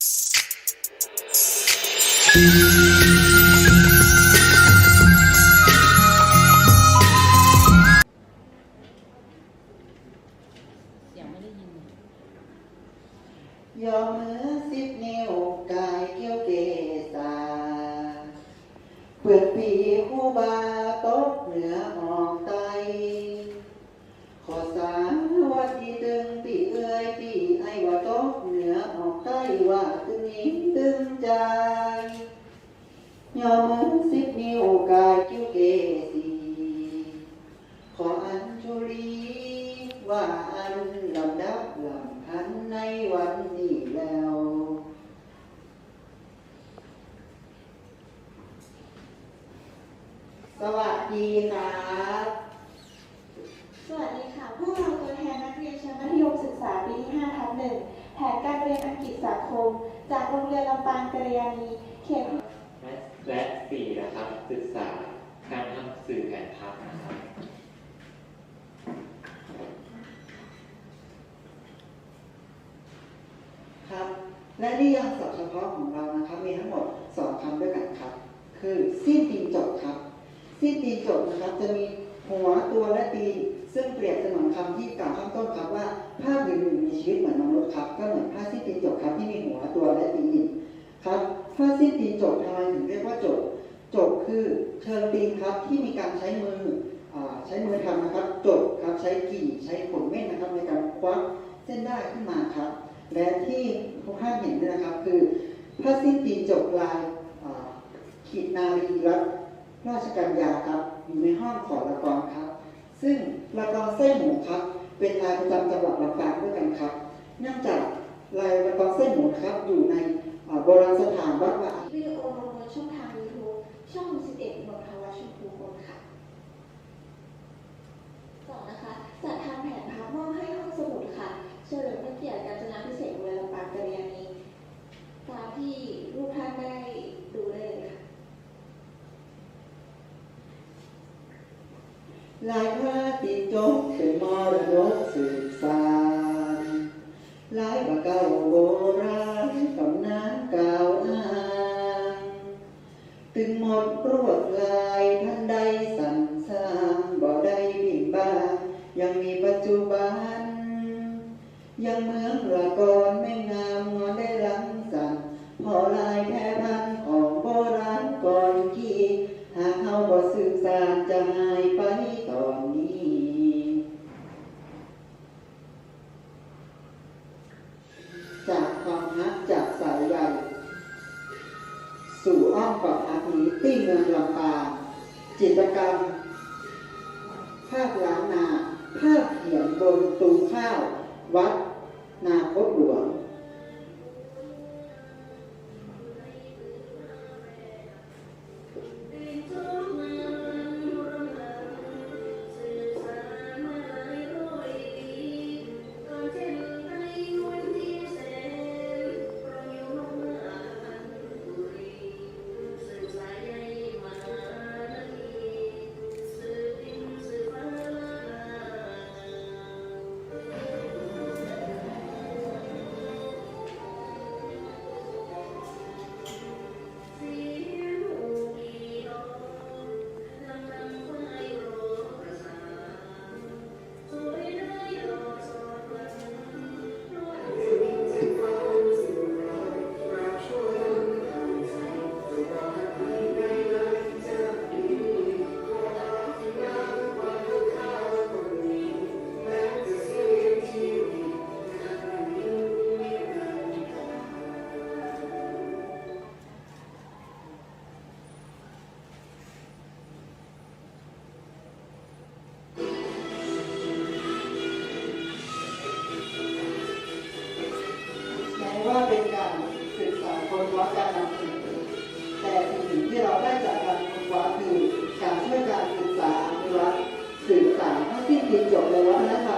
เสียงไม่ได้ยินยอมมือสิบนิ้วกายเกี้ยวเกษาเปลือกปีคู่บาตกเหนือออก สวัสดีครับ สวัสดีค่ะ พวกเราตัวแทนนักเรียนชั้นมัธยมศึกษาปีที่5ทับหนึ่งแผนการเรียนอังกฤษสังคม จากโรงเรียนลำปางกัลยาณีเขตและและสี่นะครับ ศึกษาการทำสื่อแผนพับนะครับครับ และนิยามศัพท์เฉพาะของเรานะครับ มีทั้งหมดสองคำด้วยกันครับ คือ สิ้นตีนจบครับ สิ้นตีนจบนะครับจะมีหัวตัวและตีนซึ่งเปรียบเสมือนคำที่กล่าวข้างต้นครับว่าภาพหนึ่งมีชีวิตเหมือนมนุษย์ครับก็เหมือนผ้าสิ้นตีนจบครับที่มีหัวตัวและตีนครับผ้าสิ้นตีนจบทำไมถึงเรียกว่าจบจบคือเชิงตีนครับที่มีการใช้มือใช้มือทำนะครับจบครับใช้กี่ใช้ขนเม่นนะครับในการควักเส้นได้ขึ้นมาครับและที่ทุกท่านเห็นนี่นะครับคือผ้าสิ้นตีนจบลายขีดนารีรัต ราชกัญญาครับอยู่ในห้องของละกองครับ ซึ่งละกองไส้หมูครับ เป็นลายประจำจังหวัดลำปางด้วยกันครับ เนื่องจากลายละกองไส้หมูครับอยู่ในโบราณสถานวัดวาวิดีโอลงบนช่องทางยูทูบช่อง 11นนทวัชชมพูคนค่ะสองนะคะ จัดทำแผนพับมอบให้ห้องสมุดค่ะ เฉลิมพระเกียรติกาญจนาพิเศษกโรงเรียนลำปางกัลยาณีตามที่รูปท่านได้ดูได้เลยค่ะ ลายผ้าตีนจกเป็นมรดกสืบสานลายปากเก่าโบราณตำนานกล่าวอ้างถึงหมดรวดลายท่านใดสั่นสร้างบ่ได้บินบายังมีปัจจุบัน ยังเมืองละกอนไม่งามงอนได้ลังสั่นพอลายแพร่พันของโบราณก่อนที่หากเขาบ่สืบสาน อดฮักนี้ที่เมืองลำปางจิตรกรรม ภาพล้านนา ภาพเขียนบนตูข้าว วัด นาคตหลวง ม้ว่าเป็นการศึกษาค้นคว้าการนำเสนอแต่สิ่งที่เราได้จากการค้นคว้าคือการช่วยการศึกษาอนุรักษ์สื่อสารให้ที่จบในวัฒนธรรมจังหวัดลำ